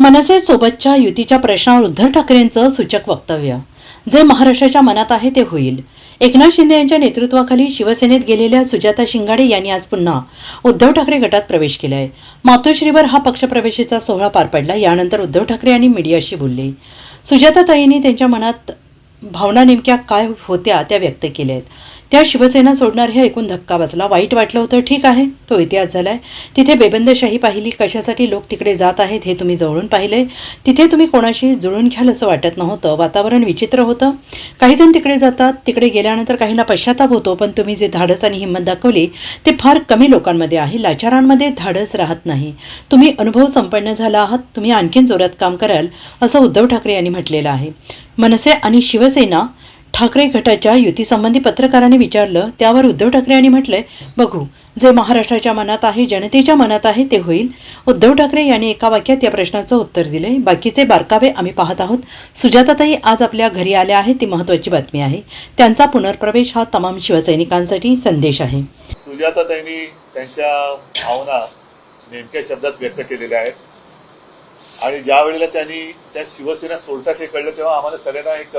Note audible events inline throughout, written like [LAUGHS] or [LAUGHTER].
मनसे सोबतच्या युतीच्या प्रश्नावर उद्धव ठाकरेंचं सूचक वक्तव्य. जे महाराष्ट्राच्या मनात आहे ते होईल. एकनाथ शिंदे यांच्या नेतृत्वाखाली शिवसेनेत गेलेल्या सुजाता शिंगाडे यांनी आज पुन्हा उद्धव ठाकरे गटात प्रवेश केलाय. मातोश्रीवर हा पक्षप्रवेशाचा सोहळा पार पडला यानंतर उद्धव ठाकरे यांनी मीडियाशी बोलले. सुजाताताईंनी त्यांच्या मनात भावना नेमक्या काय होत्या त्या व्यक्त केल्या आहेत त्या शिवसेना सोडणार हे ऐकून धक्का बसला. वाईट वाटलं होतं. ठीक आहे तो इतिहास झालाय. तिथे बेबंदशाही पाहिली कशासाठी लोक तिकडे जात आहेत हे तुम्ही जवळून पाहिले. तिथे तुम्ही कोणाशी जुळून घ्याल असं वाटत नव्हतं. वातावरण विचित्र होतं. काही जण तिकडे जातात. तिकडे गेल्यानंतर काहींना पश्चाताप होतो पण तुम्ही जे धाडस आणि हिंमत दाखवली ते फार कमी लोकांमध्ये आहे. लाचारांमध्ये धाडस राहत नाही. तुम्ही अनुभव संपन्न झाला आहात. तुम्ही आणखीन जोरात काम कराल असं उद्धव ठाकरे यांनी म्हटलेलं आहे. मनसे आणि शिवसेना ठाकरे गटाच्या युतीसंबंधी पत्रकारांनी विचारलं त्यावर उद्धव ठाकरे यांनी म्हटलंय बघू जे महाराष्ट्राच्या मनात आहे जनतेच्या मनात आहे ते होईल. उद्धव ठाकरे यांनी एका वाक्यात या प्रश्नाचं उत्तर दिले बाकीचे बारकावे आम्ही पाहत आहोत. सुजाताताई आज आपल्या घरी आल्या आहेत ती महत्त्वाची बातमी आहे. त्यांचा पुनर्प्रवेश हा तमाम शिवसैनिकांसाठी संदेश आहे. सुजाताताईंनी त्यांच्या भावना नेमक्या शब्दात व्यक्त केलेल्या आहेत. आणि ज्या वेळेला त्यांनी त्या शिवसेना सोडतात हे कळलं तेव्हा आम्हाला सगळ्यांना एक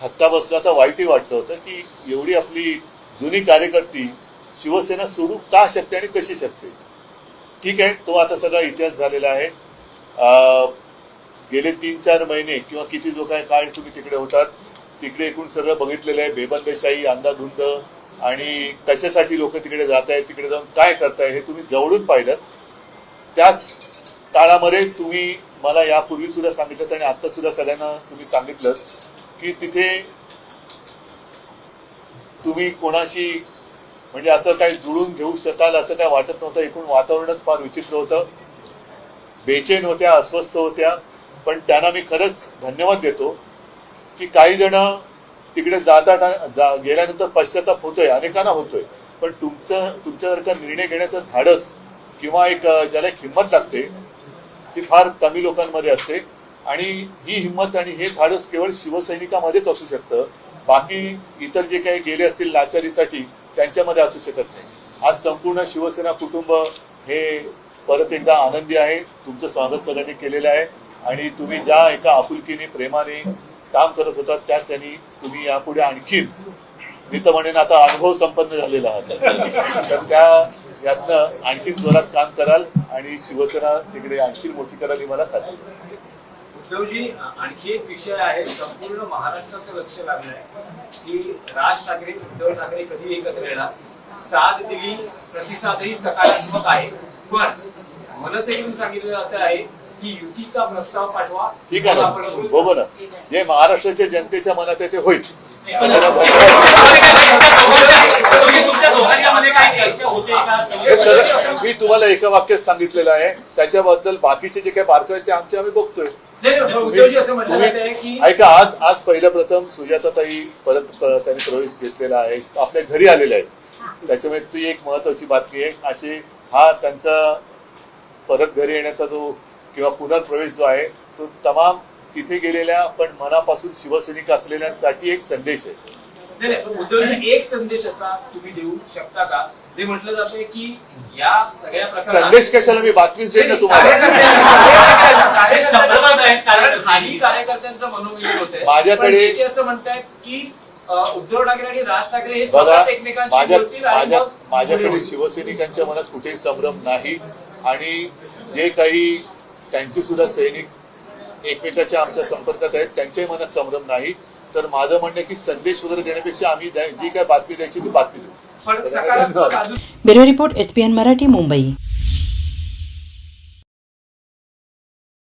धक्का बसला तर वाईटही वाटलं होतं की एवढी आपली जुनी कार्यकर्ती शिवसेना सोडू का शकते आणि कशी शकते? ठीक आहे तो आता सगळा इतिहास झालेला आहे. गेले तीन चार महिने किंवा किती जो काय काळ तुम्ही तिकडे होतात तिकडे एकूण सगळं बघितलेलं आहे बेबंदशाही अंधाधुंद आणि कशासाठी लोक तिकडे जात आहेत तिकडे जाऊन काय करताय हे तुम्ही जवळून पाहिलं. त्याच काळामध्ये तुम्ही मला यापूर्वी सुद्धा सांगितलं आणि आता सुद्धा सगळ्यांना तुम्ही सांगितलं की तिथे तुम्ही कोणाशी म्हणजे असं काही जुळून घेऊ शकाल असं काय वाटत नव्हतं. एकूण वातावरणच फार विचित्र होतं. बेचैन होत्या अस्वस्थ होत्या. पण त्यांना मी खरंच धन्यवाद देतो की काही जण तिकडे जाता जा गेल्यानंतर पश्चाताप होतोय अनेकांना होतोय. पण तुमचं तुमच्यासारखा निर्णय घेण्याचं धाडस किंवा एक ज्याला एक हिंमत लागते ती फार कमी लोकांमध्ये असते. आणि ही हिंमत आणि हे धाडस केवळ शिवसैनिकामध्येच असू शकतं. बाकी इतर जे काही गेले असतील लाचारीसाठी त्यांच्यामध्ये असू शकत नाही. आज संपूर्ण शिवसेना कुटुंब हे परत एकदा आनंदी आहे. तुमचं स्वागत सगळ्यांनी केलेलं आहे. आणि तुम्ही ज्या एका आपुलकीने प्रेमाने काम करत होता त्याच यांनी तुम्ही यापुढे आणखीन मी तर म्हणेन आता अनुभव संपन्न झालेला आहात. तर त्या यातनं आणखीन जोरात काम कराल आणि शिवसेना तिकडे आणखी मोठी कराल ही मला खात्री उद्धवजी आणखी एक विषय आहे संपूर्ण महाराष्ट्राचं लक्ष लागलंय की राज ठाकरे उद्धव ठाकरे कधी एकत्र येणार. साथ दिली प्रतिसादही सकारात्मक आहे. पण मनसेकडून सांगितलं जात आहे की युतीचा प्रस्ताव पाठवा. ठीक आहे ना? बघू ना जे महाराष्ट्राच्या जनतेच्या मनात आहे ते होईल. हे मी तुम्हाला एका वाक्यात सांगितलेलं आहे. त्याच्याबद्दल बाकीचे जे काही बारकावे आहेत ते आमचे आम्ही बघतोय. आहे ऐका आज आज पहिल्या प्रथम सुजाताताई परत त्यांनी प्रवेश घेतलेला आहे. आपल्या घरी आलेले आहेत. त्याच्यामुळे ती एक महत्वाची बातमी आहे. असे हा त्यांचा परत घरी येण्याचा जो किंवा पुनर्प्रवेश जो आहे तो तमाम तिथे गेलेल्या पण मनापासून शिवसैनिक असलेल्यांसाठी एक संदेश आहे. नाही उद्धवजी एक संदेश असा तुम्ही देऊ शकता का? जे म्हटलं जातंय की या सगळ्या प्रकारात संदेश कशाला? मी बातमीच देईन ना तुम्हाला. कार्यकर्त्यांचं आहे, कारण काही कार्यकर्त्यांचं मनोमिलन होतंय. [LAUGHS] माझ्याकडे- पण ते असं म्हणतायत की अ, उद्धव ठाकरे आणि राज ठाकरे हे बघा स्वतःच एकमेकांशी माझ्या बोलतील आणि माझ्या मग पुढे माझ्याकडे होईल. शिवसैनिकांच्या मनात कुठेही संभ्रम नाही आणि जे काही त्यांचे सुद्धा सैनिक एकमेकाच्या आमच्या संपर्कात आहेत त्यांच्याही मनात संभ्रम नाही. तर माझं म्हणणं की संदेश वगैरे देण्यापेक्षा आम्ही जी काय बातमी द्यायची ती बातमी देऊ. Bureau report S P N Marathi Mumbai.